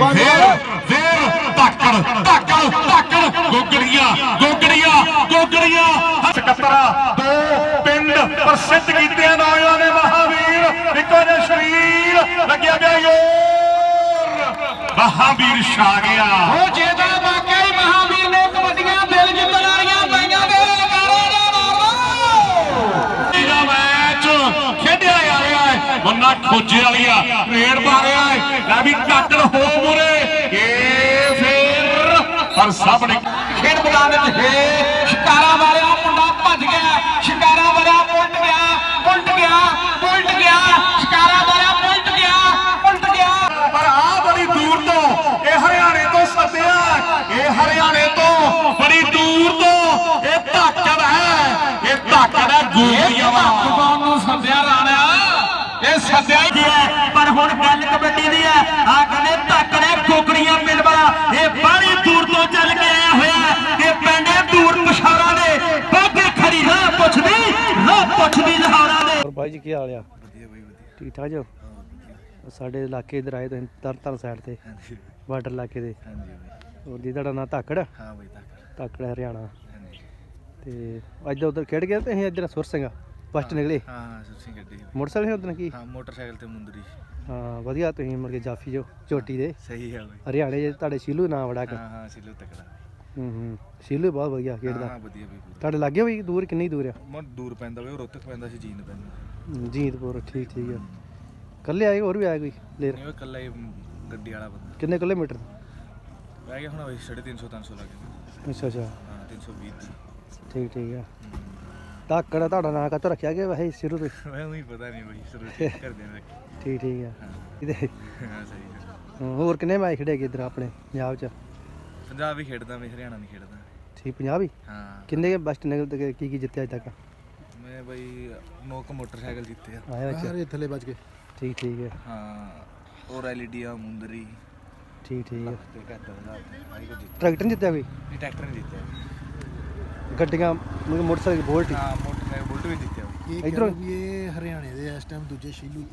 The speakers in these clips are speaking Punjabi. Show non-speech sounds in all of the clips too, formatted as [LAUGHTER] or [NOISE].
ਫੇਰ ਫੇਰ ਧਾਕੜ ਧਾਕੜ ਧਾਕੜ। ਗੋਗੜੀਆਂ ਗੋਗੜੀਆਂ ਗੋਗੜੀਆਂ। ਸਕੱਤਰਾ ਦੋ ਪਿੰਡ ਪ੍ਰਸਿੱਧ ਕੀਤੇ ਨੌਜਵਾਨ ਮਹਾਵੀਰ। ਇੱਕੋ ਜਿਹਾ ਸ਼ਰੀਰ ਲੱਗਿਆ ਗਿਆ ਯੋਰ ਮਹਾਵੀਰ ਛਾ ਗਿਆ। ਉਹ ਜਿਹਦਾ ਵਾਕਿਆ ਹੀ ਮਹਾਵੀਰ ਨੇ ਕਬੱਡੀਆਂ ਦਿਲ ਜਿੱਤਣ ਵਾਲੀਆਂ ਪਈਆਂ ਦੇ ਲਗਾਰੇ ਦਾ ਮਾਰੋ ਇਹਦਾ ਮੈਚ ਖੇਡਿਆ ਜਾ ਰਿਹਾ ਹੈ ਬੰਨਾ ਵਾਲੀਆ। ਰੇਡ ਪਾ ਹੈ ਲੈ ਵੀ ਟੱਕਰ ਹੋ ਮੁਰੇ। ਇਹ ਫੇਰ ਪਰ ਸਭ ਨੇ ਖੇਡ ਮੈਦਾਨ ਵਿੱਚ ਹੈ। ਸ਼ਿਕਾਰਾ ਵਾਲਿਆ ਮੁੰਡਾ ਭੱਜ ਗਿਆ। ਸ਼ਿਕਾਰਾ ਵਾਲਿਆ ਪੁਲਟ ਗਿਆ। ਪੁਲਟ ਗਿਆ। ਪੁਲਟ ਗਿਆ। ਸ਼ਿਕਾਰਾ ਵਾਲਿਆ ਪੁਲਟ ਗਿਆ। ਪੁਲਟ ਗਿਆ। ਪਰ ਆ ਬੜੀ ਦੂਰ ਤੋਂ ਇਹ ਹਰਿਆਣੇ ਤੋਂ ਸੱਦਿਆ ਇਹ ਹਰਿਆਣੇ ਤੋਂ ਬੜੀ ਦੂਰ ਤੋਂ ਇਹ ਧਾਕੜ ਹੈ। ਇਹ ਧਾਕੜ ਹੈ, ਗੋਲੀਆਂ ਦਾ ਭਗਵਾਨ ਨੂੰ ਸੱਦਿਆ ਰਾਣਿਆ ਸੱਦਿਆ ਹੀ ਪਰ ਹੁਣ ਗੱਲ ਕਬੱਡੀ ਦੀ ਹੈ। ਆ ਕਹਿੰਦੇ ਧੱਕੜੇ ਕੋਕੜੀਆਂ ਪਿੰਡ ਵਾਲਾ। ਇਹ ਬੜੀ ਦੂਰ ਤੋਂ ਚੱਲ ਕੇ ਆਇਆ ਹੋਇਆ ਕਿ ਪਿੰਡੇ ਦੂਰ ਪਛਾੜਾ ਦੇ। ਬਾਗੇ ਖੜੀ ਨਾ ਪੁੱਛਦੀ ਨਾ ਪੁੱਛਦੀ ਲਹੌਰਾ ਦੇ। ਹੋਰ ਬਾਈ ਜੀ ਕੀ ਹਾਲ ਆ? ਠੀਕ ਠਾਕ ਜੋ? ਸਾਡੇ ਇਲਾਕੇ ਇਧਰ ਆਏ ਤੁਸੀਂ ਤਰਤਨ ਸਾਈਡ ਤੇ ਬਾਰਡਰ ਇਲਾਕੇ ਦੇ। ਹੋਰ ਜੀ ਤੁਹਾਡਾ ਨਾਂ ਧਾਕੜ? ਹਾਂ ਬਈ ਧਾਕੜ। ਹਰਿਆਣਾ। ਤੇ ਅੱਜ ਉਧਰ ਖੇਡ ਗਏ ਤੇ ਅਸੀਂ ਇੱਧਰ ਸੁਰ ਸਿੰਘ? ਫਸਟ ਨਿਕਲੇ? ਹਾਂ ਸੁਰਸਿੰਘ ਗੱਡੀ ਮੋਟਰਸਾਈਕਲ ਸੀ ਉਦੋਂ ਕੀ? ਹਾਂ ਮੋਟਰਸਾਈਕਲ ਤੇ ਮੁੰਦਰੀ। ਹਾਂ ਵਧੀਆ ਤੁਸੀਂ ਮੁੜ ਕੇ ਜਾਫੀ ਜੋ ਚੋਟੀ ਦੇ। ਸਹੀ ਹੈ। ਬਈ ਹਰਿਆਣੇ ਜੇ ਤੁਹਾਡੇ ਸ਼ੀਲੂ ਨਾਂ ਬੜਾ ਕਰ ਹਾਂ ਹਾਂ ਸਿਲੋ ਤੱਕੜਾ। ਹੂੰ ਹੂੰ ਸ਼ੀਲੂ ਬਹੁਤ ਵਧੀਆ ਖੇਡਦਾ। ਹਾਂ ਵਧੀਆ ਬਈ ਪੂਰਾ। ਤੁਹਾਡੇ ਲੱਗੇ ਹੋਈ ਦੂਰ ਕਿੰਨੀ ਦੂਰ ਆ? ਮਨ ਦੂਰ ਪੈਂਦਾ ਬਈ ਰੋਤਕ ਪੈਂਦਾ ਸੀ ਜੀਨ ਪੈਂਦਾ। ਜੀਂਦਪੁਰ ਠੀਕ ਠੀਕ ਆ। ਕੱਲੇ ਆਏ ਹੋਰ ਵੀ ਆਏ ਕੋਈ ਲੇਰ ਨਹੀਂ ਉਹ ਇਕੱਲਾ ਹੀ ਗੱਡੀ ਵਾਲਾ ਬੰਦਾ। ਕਿੰਨੇ ਕਿਲੋਮੀਟਰ ਰਹਿ ਗਿਆ ਹੁਣ ਬਈ 350 300 ਲੱਗੇ ਅੱਛਾ ਅੱਛਾ। ਹਾਂ 320 ਦੀ। ਠੀਕ ਠੀਕ ਆ। ਧਾਕੜ ਤੁਹਾਡਾ ਨਾਂ ਕਾਹਤੋਂ ਰੱਖਿਆ ਗਿਆ ਵੈਸੇ ਸ਼ੁਰੂ ਤੋਂ ਹੀ? [LAUGHS] ਮੈਂ ਉਹੀ ਪਤਾ ਨਹੀਂ ਬਈ ਸ਼ੁਰੂ ਤੋਂ ਕਰਦੇ ਨੇ ਠੀਕ ਠੀਕ ਆ। ਇਹਦੇ ਹਾਂ ਸਹੀ ਹੈ ਹਾਂ, ਹੋਰ ਕਿੰਨੇ ਮੈਚ ਖੇਡੇ ਗਏ ਇਧਰ ਆਪਣੇ ਪੰਜਾਬ ਚ? ਪੰਜਾਬ ਵੀ ਖੇਡਦਾ ਮੈਂ ਹਰਿਆਣਾ ਨਹੀਂ ਖੇਡਦਾ। ਠੀਕ ਪੰਜਾਬ ਹੀ? ਹਾਂ। ਕਿੰਨੇ ਬੈਸਟ ਨਿਕਲ ਤੇ ਕੀ ਕੀ ਜਿੱਤਿਆ ਅਜ ਤੱਕ? ਮੈਂ ਬਈ ਨੋਕ ਮੋਟਰਸਾਈਕਲ ਜਿੱਤੇ ਆ ਆਇਆ ਵਿੱਚ ਥੱਲੇ ਵੱਜ ਕੇ ਠੀਕ ਠੀਕ ਹੈ ਹਾਂ ਔਰ ਐਲਈਡੀ ਆ ਮੁੰਦਰੀ। ਠੀਕ ਠੀਕ ਹੈ ਤੇ ਘੱਟ ਬਣਾ ਆਈ ਕੋ ਜਿੱਤੇ ਟਰੈਕਟਰ ਨਹੀਂ ਜਿੱਤਿਆ ਕੋਈ? ਨਹੀਂ ਟਰੈਕਟਰ ਨਹੀਂ ਜਿੱਤਿਆ। ਗੱਡੀਆਂ ਮਤਲਬ ਮੋਟਰਸਾਈਕਲ ਬੋਲਟ ਹਾਂ। ਮੋਟਰਸਾਈਕਲ ਬੁਲਟ ਵੀ ਜਿੱਤਿਆ ਹੀ ਇਧਰੋਂ ਵੀ ਇਹ ਹਰਿਆਣੇ ਦੇ ਇਸ ਟਾਈਮ ਦੂਜੇ ਸ਼ੀਲੂ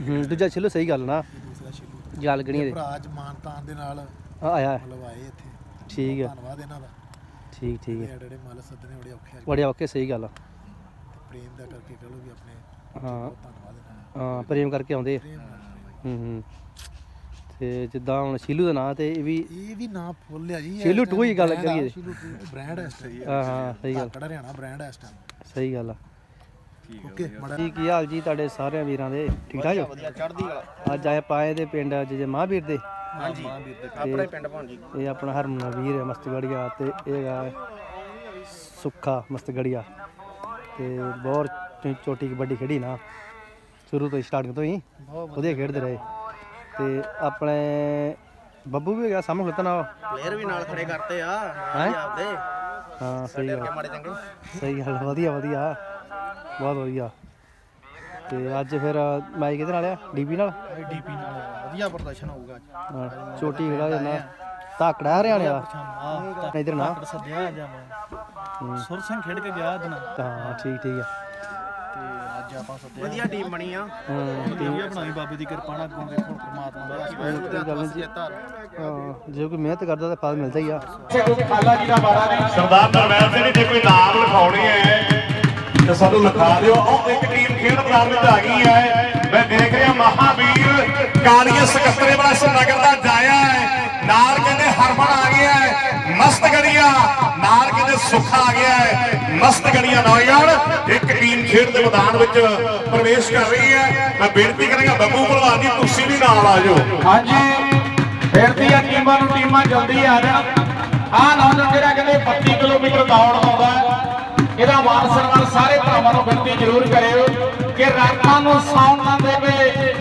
ਹੂੰ, ਦੂਜਾ ਛਿਲੋ ਸਹੀ ਗੱਲ ਨਾ। ਦੂਸਰਾ ਸ਼ੀਲੂ। ਜਾਲ ਗਣੀ ਦੇ। ਭਰਾ ਜਮਾਨਤਾਨ ਦੇ ਨਾਲ ਆ ਆਇਆ। ਹੈ। ਮਤਲਬ ਆਏ ਇੱਥੇ। ਠੀਕ ਹੈ ਧੰਨਵਾਦ ਇਹਨਾਂ ਦਾ। ਠੀਕ ਠੀਕ ਹੈ ਜਿਹੜੇ ਜਿਹੜੇ ਮੱਲ ਸੱਦਣੇ ਬੜੇ ਔਖੇ ਆ। ਬੜੇ ਓਕੇ ਸਹੀ ਗੱਲ ਆ। ਤੇ ਪ੍ਰੇਮ ਦਾ ਕਰਕੇ ਕਹ ਲੋ ਵੀ ਆਪਣੇ ਹਾਂ। ਧੰਨਵਾਦ ਇਹਨਾਂ ਦਾ। ਹਾਂ ਪ੍ਰੇਮ ਕਰਕੇ ਆਉਂਦੇ ਆ। ਪ੍ਰੇਮ ਨਾਲ। ਹੂੰ ਹੂੰ। ਤੇ ਜਿੱਦਾਂ ਹੁਣ ਸ਼ੀਲੂ ਦਾ ਨਾਂ ਤੇ ਇਹ ਵੀ ਇਹ ਵੀ ਨਾਂ ਫੁੱਲ ਆ ਜੀ ਸ਼ੀਲੂ ਟੂ ਹੀ ਗੱਲ ਕਰੀਏ। ਸ਼ੀਲੂ ਬ੍ਰਾਂਡ ਹੈ ਸਹੀ ਹਾਂ ਹਾਂ ਸਹੀ ਗੱਲ। ਧਾਕੜ ਹਰਿਆਣਾ ਬ੍ਰਾਂਡ ਹੈ ਇਸ ਟਾਈਮ ਸਹੀ ਗੱਲ ਆ। ਠੀਕ ਹੈ ਓਕੇ ਮੜਾ ਜੀ ਕੀ ਹਾਲ ਜੀ ਤੁਹਾਡੇ ਸਾਰਿਆਂ ਵੀਰਾਂ ਦੇ? ਠੀਕ ਠਾਕ ਜੋ ਚੜਦੀ ਵਾਲਾ ਅੱਜ ਆਏ ਪਾਏ ਦੇ ਪਿੰਡ ਅੱਜ ਜੇ ਮਹਾਂਵੀਰ ਦੇ। ਹਾਂਜੀ ਆਪਣੇ ਪਿੰਡ ਭਾਂਜੀ ਇਹ ਆਪਣਾ ਹਰਮਨ ਵੀਰ ਹੈ ਮਸਤਗੜੀਆ ਤੇ ਇਹ ਹੈਗਾ ਸੁੱਖਾ ਮਸਤਗੜੀਆ। ਤੇ ਬਹੁਤ ਚੋਟੀ ਕਬੱਡੀ ਖੇਡੀ ਨਾ। ਸ਼ੁਰੂ ਤੋਂ ਸਟਾਰਟਿੰਗ ਤੋਂ ਹੀ। ਵਧੀਆ ਖੇਡਦੇ ਰਹੇ। ਤੇ ਆਪਣੇ ਬੱਬੂ ਵੀ ਹੈਗਾ ਸਾਹਮਣੇ ਖਲੋਤਾ ਨਾ ਪਲੇਅਰ ਵੀ ਨਾਲ ਖੜੇ ਕਰਤੇ ਆ ਹੈਂ? ਆਪਦੇ। ਹਾਂ ਸਹੀ ਗੱਲ। ਮਾੜੇ ਚੰਗੇ ਸਹੀ ਗੱਲ ਵਧੀਆ ਵਧੀਆ। ਬਹੁਤ ਵਧੀਆ। ਤੇ ਅੱਜ ਫਿਰ ਮੈਚ ਕਿਹਦੇ ਨਾਲ ਆ? ਡੀਪੀ ਨਾਲ? ਡੀਪੀ ਨਾਲ ਵਧੀਆ ਪ੍ਰਦਰਸ਼ਨ ਹੋਊਗਾ ਅੱਜ। ਹਾਂ, ਚੋਟੀ ਖੇਡਾ ਜਨਾ ਤਾਕੜਾ ਹਰਿਆਣੇ ਵਾਲਾ ਇਧਰ ਨਾ। ਸੱਦਿਆ ਅੱਜ ਆਪਾਂ ਸੁਰ ਸਿੰਘ ਖੇਡ ਕੇ ਗਿਆ ਦਿਨ ਹਾਂ ਠੀਕ ਠੀਕ ਆ। ਅੱਜ ਆਪਾਂ ਵਧੀਆ ਟੀਮ ਬਣੀ ਆ। ਹਾਂ ਵਧੀਆ ਬਣਾਈ ਬਾਬੇ ਦੀ ਕਿਰਪਾ ਨਾਲ ਅੱਗੋਂ ਵੇਖੋ ਪ੍ਰਮਾਤਮਾ ਦਾ ਕੋਈ ਗੱਲ ਨਹੀਂ ਜੀ ਹਾਂ, ਜੇ ਕੋਈ ਮਿਹਨਤ ਕਰਦਾ ਤਾਂ ਫਲ ਮਿਲਦਾ ਹੀ ਆ। ਸਰਦਾਰ ਨਰਵੈਲ ਸਿੰਘ ਜੀ ਜੇ ਕੋਈ ਨਾਮ ਲਿਖਾਉਣੇ ਹੈ ਤੇ ਸਾਨੂੰ ਲਿਖਾ ਦਿਓ। ਉਹ ਇੱਕ ਟੀਮ ਖੇਡ ਮੈਦਾਨ ਵਿੱਚ ਆ ਗਈ ਹੈ। ਮੈਂ ਦੇਖ ਰਿਹਾ ਮਹਾਵੀਰ ਕਾਲੀਏ ਸਕੱਤਰੇ ਵਾਲਾ ਨਗਰ ਦਾ ਜਾਇਆ ਹੈ। ਨਾਲ ਕਹਿੰਦੇ ਹਰਮਨ ਆ ਗਿਆ ਹੈ। ਮਸਤਗੜੀਆ ਨਾਲ ਕਹਿੰਦੇ ਸੁੱਖ ਆ ਗਿਆ ਹੈ। ਮਸਤਗੜੀਆ ਨੌਜਵਾਨ, ਇੱਕ ਟੀਮ ਖੇਡ ਦੇ ਮੈਦਾਨ ਵਿੱਚ ਪ੍ਰਵੇਸ਼ ਕਰ ਰਹੀ ਹੈ। ਮੈਂ ਬੇਨਤੀ ਕਰਾਂਗਾ, ਬੱਬੂ ਭਲਵਾਨ ਜੀ, ਤੁਸੀਂ ਵੀ ਨਾਲ ਆ ਜਾਓ। ਹਾਂਜੀ। ਫਿਰ ਦੀਆਂ ਟੀਮਾਂ ਨੂੰ ਟੀਮਾਂ ਜਲਦੀ ਆ ਜਾਣ। ਆਹ ਨੌਜਵਾਨ ਜਿਹੜਾ ਕਹਿੰਦੇ 32 ਕਿਲੋਮੀਟਰ ਦੌੜ ਆਉਂਦਾ ਇਹਦਾ ਮਾਨ ਸਨਮਾਨ ਸਾਰੇ ਭਰਾਵਾਂ ਨੂੰ ਬੇਨਤੀ ਜ਼ਰੂਰ ਕਰਿਓ ਕਿ ਰਾਤਾਂ ਨੂੰ ਸੌਣ ਨਾ ਦੇਵੇ।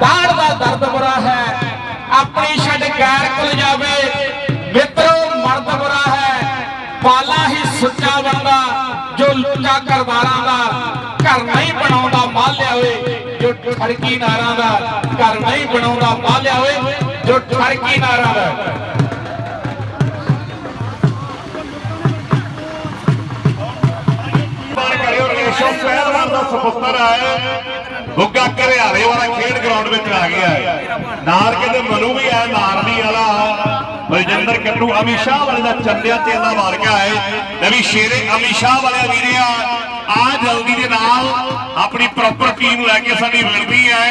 ਦਾੜ ਸੁੱਚਾ ਬੰਦਾ, ਜੋ ਲੁੱਚਾ ਕਰਦਾਰਾਂ ਦਾ, ਘਰ ਨਹੀਂ ਬਣਾਉਂਦਾ ਮਾਲਿਆ ਓਏ, ਜੋ ਠੜਕੀ ਨਾਰਾਂ ਦਾ, ਘਰ ਨਹੀਂ ਬਣਾਉਂਦਾ ਮਾਲਿਆ ਓਏ, ਜੋ ਠੜਕੀ ਨਾਰਾਂ ਦਾ। ਬਾਰ ਪਹਿਲਵਾਨ ਦਾ ਸੁਪੁੱਤਰ ਹੈ ਹੁੱਗਾ ਘਰਿਆਲੇ ਵਾਲਾ ਖੇਡ ਗਰਾਊਂਡ ਵਿੱਚ ਆ ਗਿਆ ਹੈ ਨਾਲ ਕਹਿੰਦੇ ਮਨੂ ਵੀ ਹੈ ਨਾਰਨੀ ਵਾਲਾ। ਬਲਜਿੰਦਰ ਕੱਟੂ, ਅਮਿਤ ਵਾਲੇ ਦਾ ਚੱਲਿਆ ਤੇਲਾ ਮਾਰ ਗਿਆ ਹੈ। ਲੈ ਵੀ ਸ਼ੇਰੇ ਅਮਿਤ ਸ਼ਾਹ ਵਾਲੇ ਵੀਰਿਆ ਆ। ਜਲਦੀ ਦੇ ਨਾਲ ਆਪਣੀ ਪ੍ਰੋਪਰ ਟੀਮ ਲੈ ਕੇ ਸਾਡੀ ਬੇਨਤੀ ਹੈ।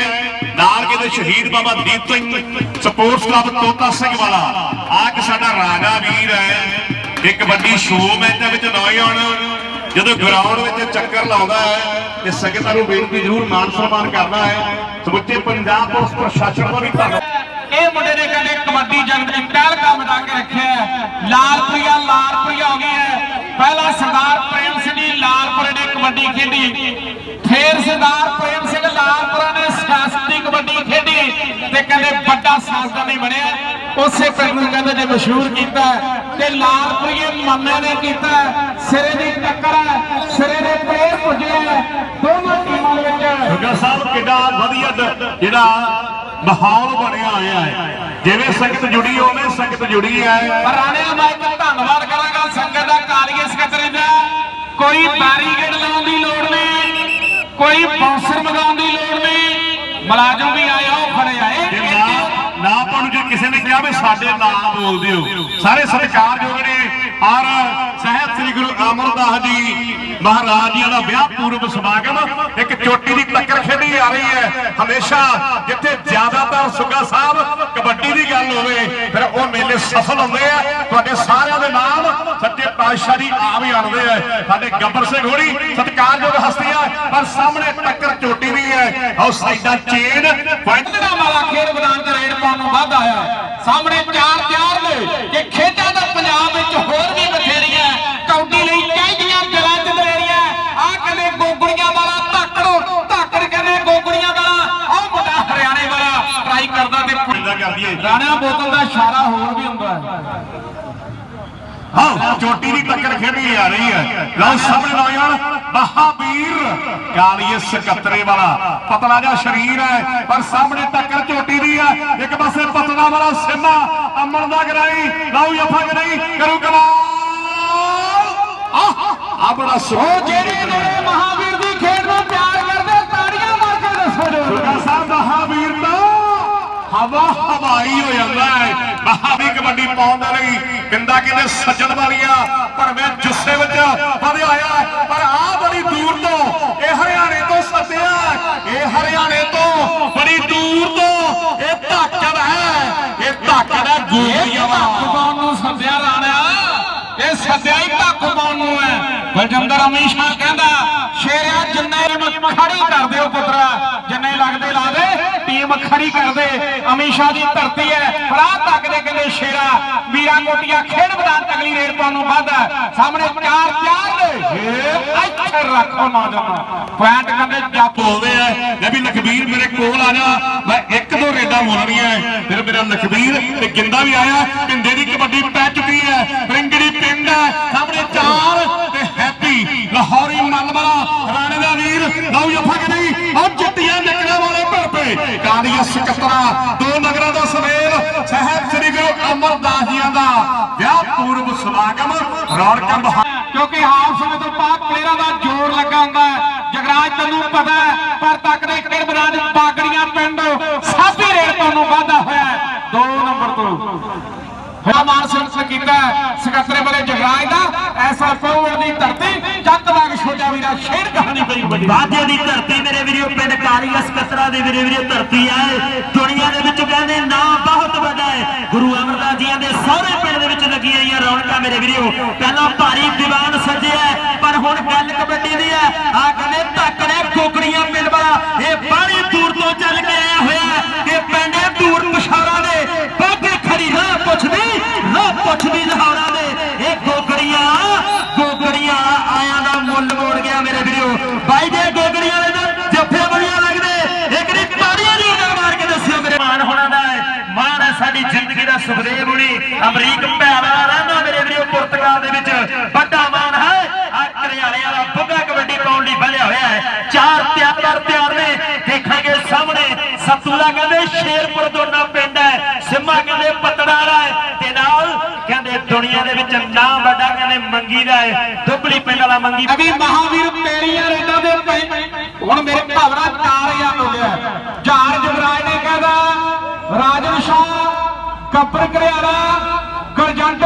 ਨਾਲ ਕਹਿੰਦੇ ਸ਼ਹੀਦ ਬਾਬਾ ਦੀਪ ਸਿੰਘ ਸਪੋਰਟਸ ਕਲੱਬ ਤੋਤਾ ਸਿੰਘ ਵਾਲਾ। ਆ ਕਿ ਸਾਡਾ ਰਾਜਾ ਵੀਰ ਹੈ। ਇੱਕ ਵੱਡੀ ਸ਼ੋਅ ਮੈਚ ਵਿੱਚ ਨੌਜਵਾਨ। ਜਦੋਂ ਗਰਾਊਂਡ ਵਿੱਚ ਚੱਕਰ ਲਾਉਂਦਾ ਹੈ, ਤੇ ਸੰਗਤਾਂ ਨੂੰ ਬੇਨਤੀ ਜ਼ਰੂਰ ਮਾਨ ਸਨਮਾਨ ਕਰਦਾ ਹੈ। ਸਮੁੱਚੇ ਪੰਜਾਬ ਪੁਲਿਸ ਪ੍ਰਸ਼ਾਸਨ ਦਾ ਵੀ ਧੰਨਵਾਦ। ਇਹ ਮੁੰਡੇ ਨੇ ਕਹਿੰਦੇ ਕਬੱਡੀ ਜੰਗ ਦੀ ਪਹਿਲ ਕੰਮ ਬਣਾ ਕੇ ਰੱਖਿਆ ਲਾਲਪ੍ਰਿਆ ਲਾਲਪ੍ਰਿਆ ਹੋ ਗਈ ਹੈ। ਪਹਿਲਾ ਸਰਦਾਰ ਪ੍ਰੇਮ ਸਿੰਘ ਜੀ ਲਾਲਪੁਰੇ ਨੇ ਕਬੱਡੀ ਖੇਡੀ। ਫੇਰ ਸਰਦਾਰ ਪ੍ਰੇਮ ਸਿੰਘ ਲਾਲਪੁਰਾ ਨੇ ਸਿਆਸਤੀ ਕਬੱਡੀ ਖੇਡੀ ਤੇ ਕਹਿੰਦੇ ਵੱਡਾ ਸਿਆਸਤਦਾਨੀ ਬਣਿਆ। ਉਸੇ ਪਿੰਡ ਨੂੰ ਕਹਿੰਦੇ ਨੇ ਮਸ਼ਹੂਰ ਕੀਤਾ ਤੇ ਲਾਲਪੁਰੀਏ ਮਾਮੇ ਨੇ ਕੀਤਾ ਸਿਰੇ ਦੀ ਟੱਕਰ ਹੈ, ਸਿਰੇ ਦੇ ਪੈਰ ਪੁੱਜੇ ਹੈ। ਟੀਮਾਂ ਵਿੱਚ ਸੁਗਾ ਸਾਹਿਬ, ਕਿੱਡਾ ਵਧੀਆ ਜਿਹੜਾ ਮਾਹੌਲ ਬਣਿਆ ਹੋਇਆ ਹੈ। ਜਿਵੇਂ ਸੰਗਤ ਜੁੜੀ ਹੋਵੇ ਸੰਗਤ ਜੁੜੀ ਹੈ। ਪਰ ਰਾਣਿਆ ਮੈਂ ਇੱਕ ਧੰਨਵਾਦ ਕਰਾਂਗਾ ਸੰਗਤ ਦਾ ਕਾਲੀਏ ਸਕੱਤਰ ਦਾ ਕੋਈ ਬੈਰੀਕੇਡ ਲਾਉਣ ਦੀ ਲੋੜ ਨਹੀਂ ਕੋਈ ਬਾਉਂਸਰ ਮਗਾਉਣ ਦੀ ਲੋੜ ਨਹੀਂ। ਮੁਲਾਜ਼ਮ ਵੀ ਆਇਆ ਉਹ ਖੜੇ ਆਏ। ਜੇ ਨਾ ਨਾ ਆਪਾਂ ਨੂੰ ਜੇ ਕਿਸੇ ਨੇ ਕਿਹਾ ਵੀ ਸਾਡੇ ਨਾਮ ਬੋਲਦੇ ਹੋ ਸਾਰੇ ਸਤਿਕਾਰਯੋਗ ਨੇ। ਔਰ ਸਹਿਬ ਸ੍ਰੀ ਗੁਰੂ ਅਮਰਦਾਸ ਜੀ ਮਹਾਰਾਜ ਜੀ ਦਾ ਵਿਆਹ ਪੂਰਵ ਸਮਾਗਮ ਇੱਕ ਚੋਟੀ ਦੀ ਟੱਕਰ ਖੇਡੀ ਆ ਰਹੀ ਹੈ। ਹਮੇਸ਼ਾ ਜਿੱਥੇ ਜ਼ਿਆਦਾਤਰ ਸੁੱਗਾ ਸਾਹਿਬ ਕਬੱਡੀ ਦੀ ਗੱਲ ਹੋਵੇ, ਫਿਰ ਉਹ ਮੇਲੇ ਸਫਲ ਹੁੰਦੇ ਆ। ਤੁਹਾਡੇ ਸਾਰਿਆਂ ਦੇ ਨਾਮ ਸੱਚੇ ਪਾਤਸ਼ਾਹ ਆਪ ਹੀ ਆਣਦੇ ਆ। ਸਾਡੇ ਗੱਬਰ ਸਿੰਘ ਹੋਣੀ ਸਤਿਕਾਰਯੋਗ ਹਸਤੀਆਂ ਪਰ ਸਾਹਮਣੇ ਟੱਕਰ ਚੋਟੀ ਦੀ ਹੈ। ਆਓ ਸਾਈਡਾਂ ਚੇਨ ਪੁਆਇੰਟ ਵਾਲਾ ਖੇਡ ਮੈਦਾਨ ਤੇ ਰੇਡ ਪਾਉਣ ਨੂੰ ਵੱਧ ਆਇਆ ਸਾਹਮਣੇ ਚਾਰ ਚਾਰ ਨੇ ਕਿ ਖੇਡਾਂ ਦਾ ਪੰਜਾਬ ਵਿੱਚ ਹੋਰ ਵੀ ਬਥੇਰੀਆਂ ਕੌਡੀ ਲਈ ਚਾਹੀਦੀਆਂ ਦਿਲਾਂ ਚ ਦਲੇਰੀਆਂ ਆ ਕਹਿੰਦੇ ਗੋਗੜੀਆਂ ਵਾਲਾ ਧਾਕੜੋ, ਧਾਕੜ ਕਹਿੰਦੇ ਗੋਗੜੀਆਂ ਵਾਲਾ। ਉਹ ਮੁੰਡਾ ਹਰਿਆਣੇ ਵਾਲਾ ਟਰਾਈ ਕਰਦਾ ਤੇ ਇਦਾਂ ਕਰਦੀਏ ਰਾਣਿਆ ਬੋਤਲ ਦਾ ਇਸ਼ਾਰਾ ਹੋਰ ਵੀ ਹੁੰਦਾ ਹੈ। ਹਾਂ ਚੋਟੀ ਦੀ ਟੱਕਰ ਖੇਡੀ ਆ ਰਹੀ ਹੈ। ਲਓ ਸਾਹਮਣੇ ਨੌਜਵਾਨ ਮਹਾਵੀਰ ਕਾਲੀਏ ਸਕੱਤਰੇ ਵਾਲਾ। ਪਤਲਾ ਜਿਹਾ ਸ਼ਰੀਰ ਹੈ ਪਰ ਸਾਹਮਣੇ ਟੱਕਰ ਚੋਟੀ ਦੀ ਹੈ। ਇੱਕ ਪਾਸੇ ਪਤਲਾ ਵਾਲਾ ਸਿੰਮਾ ਅਮਨ ਦਾ ਗਰਾਈ ਲਓ ਯਫਾ ਗਰਾਈ ਕਰੂ ਕਮਾਲ। ਆਹ ਆ ਬੜਾ ਸੋਹ ਜਿਹੜੇ ਜਿਹੜੇ ਮਹਾਵੀਰ ਦੀ ਖੇਡ ਨੂੰ ਪਿਆਰ ਕਰਦੇ ਤਾੜੀਆਂ ਮਾਰ ਕੇ ਦੱਸੋ ਜੋ ਸੁਰਗਾ ਸਾਹਿਬ ਮਹਾਵੀਰ ਤਾਂ ਹਵਾ ਹਵਾਈ ਹੋ ਜਾਂਦਾ ਹੈ। ਮਹਾਵੀਰ ਕਬੱਡੀ ਪਾਉਣ ਦੇ ਲਈ ਕਹਿੰਦਾ ਕਹਿੰਦੇ ਸੱਜਣ ਵਾਲੀਆਂ ਭਰਵੇਂ ਜੁੱਸੇ ਵਿੱਚ ਵਧਿਆ ਹੋਇਆ ਪਰ ਆ ਬੜੀ ਦੂਰ ਤੋਂ, ਇਹ ਹਰਿਆਣੇ ਤੋਂ ਸੱਦਿਆ ਇਹ ਹਰਿਆਣੇ ਤੋਂ ਬੜੀ ਦੂਰ ਤੋਂ ਇਹ ਧਾਕੜ ਹੈ। ਇਹ ਧਾਕੜ ਹੈ ਗੋਲੀਆਂ ਧੱਕ ਵਾਲਾ ਨੂੰ ਸੱਦਿਆ ਰਾਣਿਆ? ਇਹ ਸੱਦਿਆ ਹੀ ਧੱਕ ਪਾਉਣ ਨੂੰ ਹੈ? ਬਲਜਿੰਦਰ ਅਮੀਸ਼ਾ ਕਹਿੰਦਾ ਜਿੰਨੇ ਮ- ਖੜੀ ਕਰ ਦਿਓ ਪੁੱਤਰਾ। ਜਿੰਨੇ ਲੱਗਦੇ ਲਾ ਦੇ ਟੀਮ ਖੜੀ ਕਰ ਦੇ ਅਮੀਸ਼ਾ ਦੀ ਧਰਤੀ ਹੈ। ਫੜਾ ਤੱਕ ਦੇ ਕਹਿੰਦੇ ਸ਼ੇਰਾ। ਵੀਰਾ ਕੋਟੀਆ ਖੇਡ ਮੈਦਾਨ ਤਗਲੀ ਰੇਡ ਪਾਉਣ ਨੂੰ ਵੱਧ। ਹੈ ਸਾਹਮਣੇ ਚਾਰ ਚਾਰ ਨੇ। ਇੱਥੇ ਰੱਖੋ ਨੌਜਵਾਨ। ਪੁਆਇੰਟ ਕਹਿੰਦੇ ਜਾਪੋ। ਬੋਲਦੇ ਆ ਲੈ ਵੀ ਲਖਬੀਰ ਮੇਰੇ ਕੋਲ ਆ ਜਾ। ਮੈਂ ਇੱਕ ਦੋ ਰੇਡਾਂ ਬੋਲਣੀਆਂ ਹੈ। ਫਿਰ ਮੇਰਾ ਲਖਬੀਰ ਤੇ ਗਿੰਦਾ ਵੀ ਆਇਆ। ਪਿੰਦੇ ਦੀ ਕਬੱਡੀ ਪੈ ਚੁੱਕੀ ਹੈ। ਰਿੰਗੜੀ ਪਿੰਡ ਹੈ ਸਾਹਮਣੇ ਚਾਰ ਤੇ ਹੈਪੀ ਲਾਹੌਰੀ ਮੱਲ ਵਾਲਾ ਰਾਣੇ ਦਾ ਵੀਰ ਜੱਫਾ ਕਿ ਨਹੀਂ ਉਹ ਜੱਟੀਆਂ ਨਿਕਲਣ ਵਾਲੇ ਭੜਪੇ ਕਾਲੀਆ ਸਕੱਤਰਾ ਦੋ ਨਗਰਾਂ ਦਾ ਸਵੇਲ ਸਾਹਿਬ ਸ੍ਰੀ ਗੁਰੂ ਅਮਰਦਾਸ ਜੀਆਂ ਦਾ ਵਿਆਹ ਪੂਰਵ ਸਮਾਗਮ, ਰੌਣਕਾਂ ਬਹਾ ਕਿਉਂਕਿ ਹਾਫ ਸਮੇਂ ਤੋਂ ਬਾਅਦ ਪਲੇਅਰਾਂ ਦਾ ਜ਼ੋਰ ਲੱਗਾ ਹੁੰਦਾ ਜਗਰਾਜ ਤੈਨੂੰ ਪਤਾ ਪਰ ਤੱਕ ਦੇ ਖੇਡ ਮੈਦਾਨ ਪਾਗੜੀਆਂ ਪਿੰਡ, ਸਾਬੀ ਰੇਡ ਤੋਂ ਨੂੰ ਵਾਧਾ ਹੋਇਆ ਹੈ। ਨੰਬਰ ਤੋਂ। ਹੋਇਆ ਮਾਨ ਸਿੰਘ ਕੀਤਾ ਸਕੱਤਰੇ ਵਾਲੇ ਜਗਰਾਜ ਦਾ, ਐਸਾ ਦੀ ਧਰਤੀ ਚੱਕ ਬਾਗ ਛੋਟਾ ਵੀਰਾ ਸ਼ੇਰ ਕਹਾਣੀ ਪਈ ਵੱਡੀ ਬਾਜੇ ਦੀ ਧਰਤੀ ਮੇਰੇ ਵੀਰੋ, ਪਿੰਡ ਕਾਲੀਆ ਸਕੱਤਰਾ ਦੀ ਵੀਰੇ ਵੀਰੇ ਧਰਤੀ ਹੈ ਦੁਨੀਆ ਦੇ ਵਿੱਚ ਕਹਿੰਦੇ ਨਾਮ ਬਹੁਤ ਵੱਡਾ ਹੈ। ਗੁਰੂ ਅਮਰਦਾਸ ਜੀਆਂ ਦੇ ਸਹੁਰੇ ਪਿੰਡ ਦੇ ਵਿੱਚ ਲੱਗੀਆਂ ਹੋਈਆਂ ਰੌਣਕਾਂ ਮੇਰੇ ਵੀਰੋ। ਪਹਿਲਾਂ ਭਾਰੀ ਦੀਵਾਨ ਸਜਿਆ, ਪਰ ਹੁਣ ਗੱਲ ਕਬੱਡੀ ਦੀ ਹੈ ਆ ਕਹਿੰਦੇ ਧੱਕੜੇ ਕੋਕੜੀਆਂ ਪਿੰਡ ਵਾਲਾ ਇਹ ਬਾਹਲੀ ਦੂਰ ਤੋਂ ਚੱਲ ਕੇ ਆਇਆ ਹੋਇਆ ਹੈ ਇਹ ਪਿੰਡ ਹੈ ਦੂਰ ਪਸ਼ਾਰਾ ਦੇ ਬਾਗੇ ਖੜੀ ਨਾ ਪੁੱਛਦੀ ਨਾ ਪੁੱਛਦੀ ਜ਼ਹਾਰਾ ਦੇ ਇਹ ਗੋਗੜੀਆਂ ਗੋਗੜੀਆਂ ਆਇਆਂ ਦਾ ਮੁੱਲ ਮੋੜ ਗਿਆ ਮੇਰੇ ਵੀਰੋ ਬਾਈ ਦੇ ਗੋਗੜੀਆਂ ਦੇ ਤਾਂ ਜੱਫੇ ਬੜੀਆਂ ਲੱਗਦੇ ਇੱਕ ਦੀ ਤਾੜੀਆਂ ਦੀ ਉਹਨਾਂ ਮਾਰ ਕੇ ਦੱਸਿਓ ਮੇਰੇ ਮਾਨ ਹੋਣਾ ਦਾ ਹੈ ਮਾਨ ਹੈ ਸਾਡੀ ਜ਼ਿੰਦਗੀ ਦਾ ਸੁਖਦੇਵ ਹੁਣੀ ਅਮਰੀਕ ਭੈਣਾ ਰਹਿੰਦਾ ਮੇਰੇ ਵੀਰੋ ਪੁਰਤਗਾਲ ਦੇ ਵਿੱਚ ਵੱਡਾ ਮਾਨ ਹੈ। ਆ ਘਰਿਆਲੇ ਵਾਲਾ ਬੁੱਗਾ ਕਬੱਡੀ ਪਾਉਣ ਲਈ ਵਧਿਆ ਹੋਇਆ ਹੈ। ਚਾਰ ਤਿਆਰ ਤਿਆਰ ਨੇ। ਦੇਖਾਂਗੇ ਸਾਹਮਣੇ ਸਤੂਲਾ ਕਹਿੰਦੇ ਸ਼ੇਰਪੁਰ ਦੋਨਾ ਪਿੰਡ ਹੈ, ਸਿੰਮਾ ਕਹਿੰਦੇ ਪਤੜਾ ਹੈ। ਤੇ ਨਾਲ ਕਹਿੰਦੇ ਦੁਨੀਆ ਦੇ ਵਿੱਚ ਨਾਮ ਵੱਡਾ ਕਹਿੰਦੇ ਮੰਗੀ ਦਾ ਹੈ। ਦੁੱਬਲੀ ਪਿੰਡ ਵਾਲਾ ਮੰਗੀ ਅਭੀ ਮਹਾਵੀਰ ਤੇਰੀਆਂ ਰੇਡਾਂ ਦੇ ਹੁਣ ਮੇਰੇ ਭਾਵਨਾ 4000 ਹੋ ਗਿਆ ਝਾੜ ਜਗਰਾਜ ਨੇ ਕਹਿੰਦਾ ਰਾਜਨ ਸ਼ਾਹ ਕੱਪਰ ਕਰਿਆਲਾ, ਗਰਜੰਟ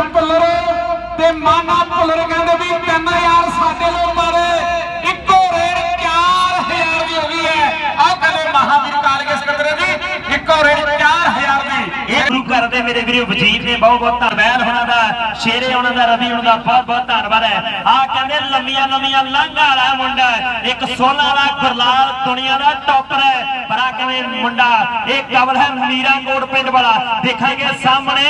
ਮਾਨਾ ਭੁੱਲਰ ਕਹਿੰਦੇ ਵੀ 3000 ਸਾਡੇ ਲੋ ਮਾਰੇ ਇੱਕੋ ਰੇਡ 4000 ਦੀ ਹੋ ਗਈ ਹੈ। ਆਹ ਕਹਿੰਦੇ ਮਹਾਵੀਰ ਕਾਲਗੇ ਸਕੱਤਰੇ ਦੀ ਇੱਕੋ ਰੇਡ 4000 ਦੀ। ਇਹ ਗੁਰੂ ਘਰ ਦੇ ਮੇਰੇ ਵੀਰੋ ਵਜੀਰ ਨੇ ਬਹੁਤ ਬਹੁਤ ਧੰਨਵਾਦ। ਉਹਨਾਂ ਦਾ ਸ਼ੇਰੇ, ਉਹਨਾਂ ਦਾ ਰਵੀ, ਉਹਨਾਂ ਦਾ ਬਹੁਤ ਬਹੁਤ ਧੰਨਵਾਦ ਹੈ। ਆ ਕਹਿੰਦੇ ਲੰਮੀਆਂ ਲੰਮੀਆਂ, ਲਾਂਘਾਂ ਵਾਲਾ ਮੁੰਡਾ ਇੱਕ 16 ਵਾਲਾ ਗੁਰਲਾਲ ਦੁਨੀਆ ਦਾ ਟੌਪਰ ਹੈ। ਪਰ ਆ ਕਹਿੰਦੇ ਮੁੰਡਾ, ਇਹ ਕਬਲ ਹੈ ਮੀਰਾ ਕੋਟ ਪਿੰਡ ਵਾਲਾ। ਦੇਖਾਂਗੇ ਸਾਹਮਣੇ,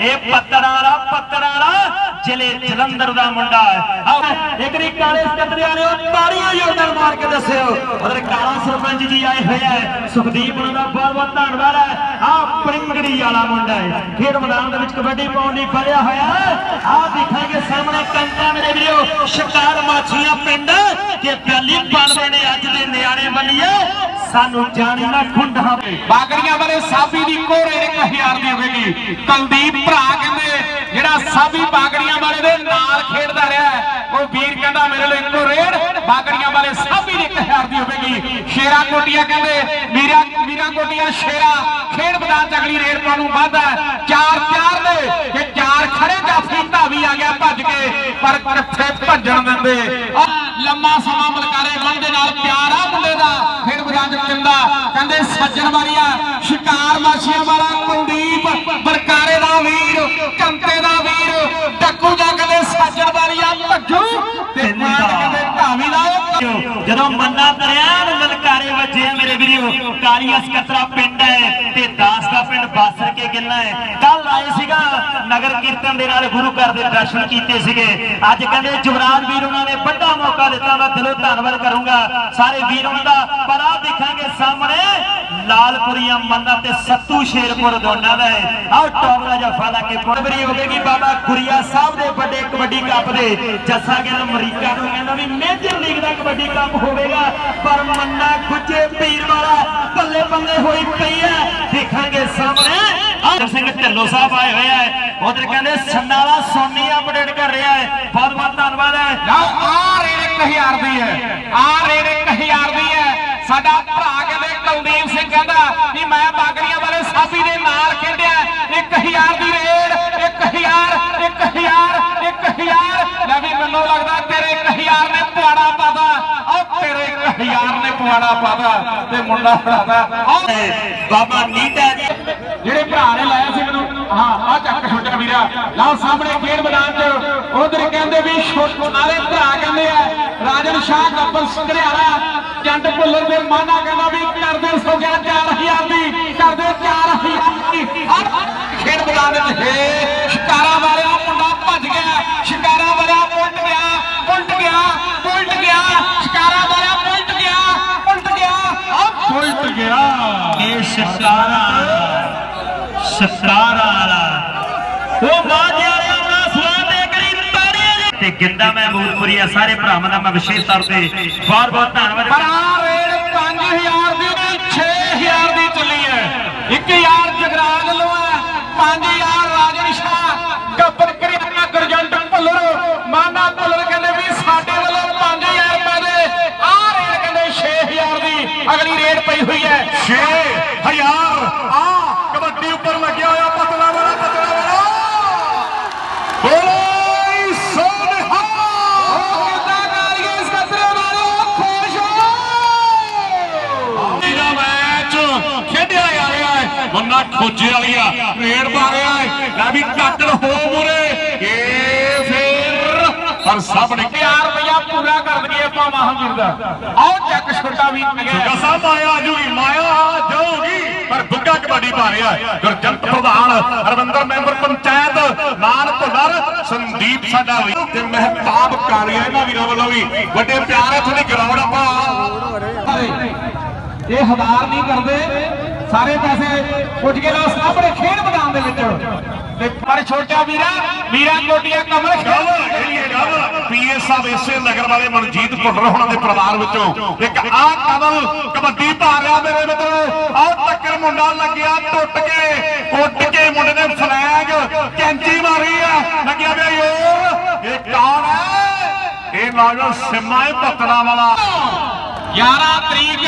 ਇਹ ਪੱਤੜਾਂ ਵਾਲਾ ਪੱਤੜਾਂ ਵਾਲਾ। ਜ਼ਿਲ੍ਹੇ ਜਲੰਧਰ ਦਾ ਮੁੰਡਾ ਹੈ। ਇੱਕ ਰੀ ਕਾਲੇ ਸਕੱਤਰੇ ਵਾਲਿਓ ਤਾੜੀਆਂ ਯੋਗਦਾਨ ਮਾਰ ਕੇ ਦੱਸਿਓ। ਉਧਰ ਕਾਲਾ ਸਰਪੰਚ ਜੀ ਆਏ ਹੋਏ ਹੈ ਸੁਖਦੀਪ ਉਹਨਾਂ ਦਾ ਬਹੁਤ ਬਹੁਤ ਧੰਨਵਾਦ ਹੈ ਆ ਪ੍ਰਿੰਗੜੀ ਵਾਲਾ ਮੁੰਡਾ ਹੈ। ਖੇਡ ਮੈਦਾਨ ਦੇ ਵਿੱਚ ਕਬੱਡੀ ਪਾਉਣ ਲਈ ਫੜਿਆ ਹੋਇਆ। ਆ ਦਿਖਾਂਗੇ ਸਾਹਮਣੇ ਕੰਕਾ ਮੇਰੇ ਵੀਰੋ, ਸ਼ਿਕਾਰ ਮਾਛੀਆਂ ਪਿੰਡ ਕਿ ਪਿਆਲੀ ਬਣਦੇ ਨੇ ਅੱਜ ਦੇ ਨਿਆਣੇ ਬੱਲੀਏ ਸਾਨੂੰ ਜਾਣੀ ਨਾ ਖੁੰਡਾ ਬਾਗੜੀਆਂ ਵਾਲੇ ਸਾਬੀ ਦੀ ਕੋਰੇ 1000 ਦੀ ਹੋਵੇਗੀ ਕੁਲਦੀਪ ਭਰਾ ਕਹਿੰਦੇ ਜਿਹੜਾ ਸਾਬੀ ਬਾਗੜੀਆਂ ਵਾਲੇ ਦੇ ਨਾਲ ਖੇਡਦਾ ਰਿਹਾ ਉਹ ਵੀਰ ਕਹਿੰਦਾ ਮੇਰੇ ਲਈ ਇੱਕੋ ਰੇਡ, ਬਾਗੜੀਆਂ ਵਾਲੇ ਸਾਬੀ ਦੀ 1000 ਦੀ ਹੋਵੇਗੀ। ਸ਼ੇਰਾ ਕੋਟੀਆਂ ਕਹਿੰਦੇ, ਮੀਰਾ ਮੀਰਾ ਕੋਟੀਆਂ, ਸ਼ੇਰਾ, ਖੇਡ ਮੈਦਾਨ ਚ ਅਗਲੀ ਰੇਡ ਤੁਹਾਨੂੰ ਵਾਧਾ ਚਾਰ ਚਾਰ ਨੇ ਕਿ ਚਾਰ ਖੜੇ ਜਾਫੀ ਧਾਵੀ ਆ ਗਿਆ ਭੱਜ ਕੇ, ਪਰ ਕਿੱਥੇ ਭੱਜਣ ਦਿੰਦੇ? ਲੰਮਾ ਸਮਾਂ ਬਲਕਾਰੇ ਬੰਨ ਦੇ ਨਾਲ ਪਿਆਰ ਆ ਮੁੰਡੇ ਦਾ, ਖੇਡ ਮੈਦਾਨ ਚ ਪਿੰਦਾ ਕਹਿੰਦੇ ਸੱਜਣ ਵਾਲੀਆ, ਸ਼ਿਕਾਰ ਮਾਛੀਆਂ ਵਾਲਾ ਕੁਲਦੀਪ ਬਲਕਾਰੇ ਦਾ ਵੀਰ ਕੰਤੇ ਦਾ ਵੀਰ ਟੱਕੂ ਜਾ ਕਹਿੰਦੇ ਸੱਜਣ ਵਾਲੀਆ ਭੱਜੂ ਤੇ ਮਾਰ ਕਹਿੰਦੇ ਧਾਵੀ ਦਾ ਜਦੋਂ ਮੰਨਾ ਦਰਿਆਨ ਵੱਜੇ ਕਾਲੀਆ ਸਕਤਰਾ ਪਿੰਡ ਹੈ ਤੇ ਦਾਸ ਦਾ ਪਿੰਡ ਬਾਸਰ ਕੇ ਗਿੱਲਾ ਹੈ। ਕੱਲ ਆਏ ਸੀਗਾ, ਨਗਰ ਕੀਰਤਨ ਦੇ ਨਾਲ ਗੁਰੂ ਘਰ ਦੇ ਦਰਸ਼ਨ ਕੀਤੇ ਸੀਗੇ। ਅੱਜ ਕਹਿੰਦੇ ਜੁਗਰਾਜ ਵੀਰ ਉਹਨਾਂ ਨੇ ਵੱਡਾ ਮੌਕਾ ਦਿੱਤਾ, ਮੈਂ ਦਿਲੋਂ ਧੰਨਵਾਦ ਕਰੂੰਗਾ ਸਾਰੇ ਵੀਰ ਉਹਨਾਂ ਦਾ। ਪਰ ਆਹ ਦੇਖਾਂਗੇ ਸਾਹਮਣੇ, ਲਾਲਪੁਰੀਆ ਮੰਨਾ ਤੇ ਸੱਤੂ ਸ਼ੇਰਪੁਰ ਦੋਨਾਂ ਦਾ ਹੈ। ਆਹ ਟੌਪ ਦਾ ਜਫਾ ਕੇ ਪੁਰਬਰੀ ਹੋਵੇਗੀ ਬਾਬਾ ਗੁਰੀਆ ਸਾਹਿਬ ਦੇ ਵੱਡੇ ਕਬੱਡੀ ਕੱਪ ਦੇ। ਜੱਸਾ ਗਿੱਲ ਅਮਰੀਕਾ ਨੂੰ ਕਹਿੰਦਾ ਵੀ ਮੇਜਰ ਲੀਗ ਦਾ ਕਬੱਡੀ ਕੱਪ ਹੋਵੇਗਾ, ਪਰ ਮੰਨਾ ਗੁੱਜੇ ਪੀਰ ਵਾਲਾ ਬੱਲੇ ਬੱਲੇ ਹੋਈ ਪਈ ਹੈ। ਦੇਖਾਂਗੇ ਸਾਹਮਣੇ। ਆਦਰ ਸਿੰਘ ਢਿੱਲੋਂ ਸਾਹਿਬ ਆਏ ਹੋਏ ਹੈ ਉਧਰ ਕਹਿੰਦੇ ਸੰਨਾ ਸੋਨੀ ਅਪਡੇਟ ਕਰ ਰਿਹਾ ਹੈ। ਬਹੁਤ ਬਹੁਤ ਧੰਨਵਾਦ ਹੈ। ਲਓ ਆ ਰੇਡ 1000 ਦੀ ਹੈ। ਆ ਰੇਡ 1000 ਦੀ ਹੈ। ਸਾਡਾ ਭਰਾ ਕਹਿੰਦੇ ਕੁਲਦੀਪ ਸਿੰਘ ਕਹਿੰਦਾ ਵੀ ਮੈਂ ਬਾਗੜੀਆਂ ਵਾਲੇ ਸਾਬੀ ਦੇ ਨਾਲ ਖੇਡਿਆ 1000 ਦੀ ਰੇਡ 1000 1000 1000 ਲੈ ਵੀ ਮੈਨੂੰ ਲੱਗਦਾ ਤੇਰੇ 1000 ਨੇ ਪੁਆੜਾ ਪਾਦਾ 1000 ਨੇ ਪੁਆੜਾ ਪਾਦਾ ਤੇ ਮੁੰਡਾ ਫੜਾਦਾ ਬਾਬਾ ਨੀਟਾ ਜੀ। ਜਿਹੜੇ ਭਰਾ ਨੇ ਲਾਇਆ ਸੀ ਮੈਨੂੰ ਹਾਂ ਆ ਚੱਕ ਛੋਟਾ ਵੀਰਾ। ਲਓ ਸਾਹਮਣੇ ਖੇਡ ਮੈਦਾਨ 'ਚ ਉਧਰ ਕਹਿੰਦੇ ਵੀ ਛੋਟੇ ਭਰਾ ਕਹਿੰਦੇ ਆ ਰਾਜਨ ਸ਼ਾਹ ਗੱਬਲ ਸੰਗਰਿਆਲਾ ਜੰਡ ਭੁੱਲਰ ਦੇ ਮਾਨਾ ਕਹਿੰਦਾ ਵੀ ਕਰਦੇ ਸੋ ਗਿਆ 4000 ਦੀ ਕਰਦੇ 4000 ਦੀ। ਖੇਡ ਮੈਦਾਨ ਵਿੱਚ ਇਹ ਸ਼ਿਕਾਰਾ ਵਾਲਾ। ਉਹ ਬਾਜੇ ਵਾਲਿਆਂ ਦਾ ਸਵਾਦ ਦੇ ਕਰੀ ਤਾੜੀਆਂ। ਤੇ ਗਿੰਦਾ ਮਹਿਮੂਦਪੁਰੀ ਆ ਸਾਰੇ ਭਰਾਵਾਂ ਦਾ ਮੈਂ ਵਿਸ਼ੇਸ਼ ਤੌਰ ਤੇ ਬਹੁਤ ਬਹੁਤ ਧੰਨਵਾਦ। ਪਰ ਆ ਰੇਡ 5000 ਦੀ ਨਹੀਂ 6000 ਦੀ ਚੱਲੀ ਹੈ। 1000 ਜਗਰਾਜ ਲੋ ਹੈ 5000 ਰਾਜਨ ਸ਼ਾਹ ਗੱਬਰ ਕਰਿਆਨਾ ਗਰਜੰਟ ਭੁੱਲਰ। ਮਾਨਾ ਭੁੱਲਰ ਕਹਿੰਦੇ ਵੀ ਸਾਡੇ ਵੱਲੋਂ 5000 ਰੁਪਏ ਦੇ। ਆ ਰੇਡ ਕਹਿੰਦੇ 6000 ਦੀ ਅਗਲੀ ਰੇਡ ਪਈ ਹੋਈ ਹੈ। 6000 ਆ, ਕਬੱਡੀ ਉੱਪਰ ਲੱਗਿਆ ਹੋਇਆ ਪਤਲਾ ਵਾਲਾ ਪਤਲਾ ਵਾਲਾ। ਬੋਲੇ ਸੋਨਹਾ। ਕਿੱਦਾਂ ਕਾਲੀਏ ਇਸ ਕਤਰੇ ਵਾਲੇ ਖੁਸ਼ ਹੋ ਦਾ ਮੈਚ। ਖੇਡਿਆ ਜਾ ਰਿਹਾ ਹੈ। ਬੰਨਾ ਖੋਜੇ ਵਾਲੀਆ ਰੇਡ ਪਾ ਰਿਹਾ ਹੈ। ਲੈ ਵੀ ਕੱਟੜ ਹੋ ਮੁਰੇ। ਇਹ ਫੇਰ ਪਰ ਸਾਹਮਣੇ 1000 ਆਪਾਂ ਮਹਾਂਵੀਰ ਦਾ। ਆਓ ਚੱਕ ਛੋਟਾ ਵੀ ਗਿਆ ਗਸਾ ਮਾਇਆ ਆਜੂਗੀ ਮਾਇਆ ਜਾਊਗੀ। ਪਰ ਬੁੱਗਾ ਕਬੱਡੀ ਪਾ ਰਿਹਾ ਹੈ। ਗੁਰਜੰਟ ਪ੍ਰਧਾਨ ਹਰਵਿੰਦਰ ਮੈਂਬਰ ਪੰਚਾਇਤ ਮਾਨ ਭੁੱਲਰ ਸੰਦੀਪ ਸਾਡਾ ਵੀ। ਤੇ ਮਹਿਤਾਬ ਕਾਲੀਆ ਇਹਨਾਂ ਵੀਰਾਂ ਵੱਲੋਂ ਵੀ ਵੱਡੇ ਪਿਆਰ ਇੱਥੇ ਦੀ ਗਰਾਊਂਡ ਆਪਾਂ ਇਹ ਹਜ਼ਾਰ ਨਹੀਂ ਕਰਦੇ। ਸਾਰੇ ਪੈਸੇ ਪੁੱਜ ਕੇ ਲਓ ਸਾਹਮਣੇ ਖੇਡ ਮੈਦਾਨ ਦੇ ਵਿੱਚ। ਤੇ ਪਰ ਛੋਟਾ ਵੀਰਾ ਵੀਰਾ ਕੋਟੀਆਂ ਕਮਲ ਖੇਡ। ਜਿਹੜੀ ਹੈ ਗੱਲ ਪੀਏ ਸਾਹਿਬ ਇਸੇ ਨਗਰ ਵਾਲੇ ਮਨਜੀਤ ਭੁੱਲਰ ਹੋਣਾ ਦੇ ਪਰਿਵਾਰ ਵਿੱਚੋਂ। ਇੱਕ ਆਹ ਕਦਮ ਕਬੱਡੀ ਪਾ ਰਿਹਾ ਮੇਰੇ ਮਿੱਤਰੋ। ਆਹ ਟੱਕਰ ਮੁੰਡਾ ਲੱਗਿਆ ਟੁੱਟ ਕੇ। ਉੱਡ ਕੇ ਮੁੰਡੇ ਨੇ ਫਲੈਗ ਕੈਂਚੀ ਮਾਰੀ ਆ। ਲੱਗਿਆ ਪਿਆ ਯੋਰ ਇਹ ਕਾ ਨੌਜਵਾਨ ਸਿਮਾ ਹੈ ਪਤਨਾ ਵਾਲਾ। 11 ਤਰੀਕ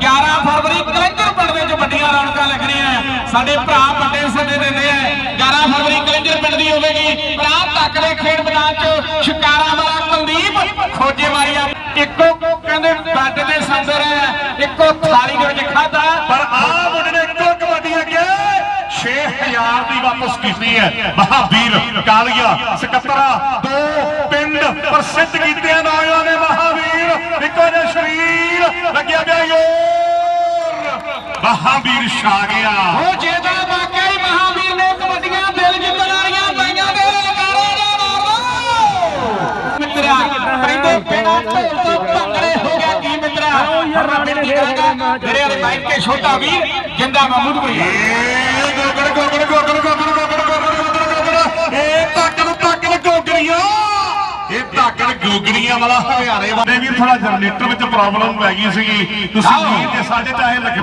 11 ਫਰਵਰੀ ਕਲੰਜਰ ਪਿੰਡ ਵਿੱਚ ਵੱਡੀਆਂ ਰੌਣਕਾਂ ਲੱਗਣੀਆਂ ਸਾਡੇ ਭਰਾ ਵੱਡੇ ਸੱਦੇ ਦਿੰਦੇ ਆ 11 ਫਰਵਰੀ ਕਲੰਜਰ ਪਿੰਡ ਦੀ ਹੋਵੇਗੀ। ਭਰਾ ਤੱਕਦੇ ਖੇਡ ਮੈਦਾਨ 'ਚ ਸ਼ਿਕਾਰਾ ਵਾਲਾ ਕੁਲਦੀਪ ਖੋਜੇ ਮਾਰੀਆ ਇੱਕੋ ਕਹਿੰਦੇ ਬੈੱਡ ਦੇ ਸੰਦਰ ਹੈ। ਇੱਕੋ ਥਾਲੀ ਦੇ ਵਿੱਚ ਖਾਦਾ ਪਰ ਆ ਮੁੰਡੇ ਨੇ ਇੱਕੋ ਕਬੱਡੀ ਅੱਗੇ 6000 ਦੀ ਵਾਪਸ ਕੀਤੀ ਹੈ। ਮਹਾਵੀਰ ਕਾਲੀਆ, ਸਕੱਤਰਾ, ਦੋ ਪਿੰਡ ਪ੍ਰਸਿੱਧ ਕੀਤੇ ਨੌਜਵਾਨ ਮਹਾਵੀਰ ਛਾ ਗਿਆ। ਹੋ ਜਿਹਦਾ ਵਾਕਈ ਮਹਾਵੀਰ ਨੇ ਕਬੱਡੀਆਂ ਦਿਲ ਜਿੱਤਣ ਵਾਲੀਆਂ ਪਾਈਆਂ ਦੇ ਲਕਾਰੇ ਦਾ ਮਾਰੋ। ਮਿੱਤਰਾ ਕਹਿੰਦੇ ਬਿਨਾ ਢੋਲ ਤੋਂ ਹੋ ਗਿਆ ਕੀ ਮਿੱਤਰਾ? ਮੇਰੇ ਵਾਲੇ ਮਾਈਕ ਤੇ ਛੋਟਾ ਵੀਰ ਜਿੰਦਾ ਮਹਿਮੂਦ ਭਈ ਗੋਗੜ ਗੋਗੜ ਇਹ ਤਾਕਤ ਤਾਕਤ ਵਾਲਾ ਹਰਿਆਣੇ ਵਾਲੇ। ਵੀ ਥੋੜਾ ਜਨਰੇਟਰ ਵਿੱਚ ਪ੍ਰੋਬਲਮ ਪੈ ਗਈ ਸੀਗੀ। ਤੁਸੀਂ ਵੀਰ ਦੇ ਸਾਡੇ ਚਾਹੇ ਲੱਗੇ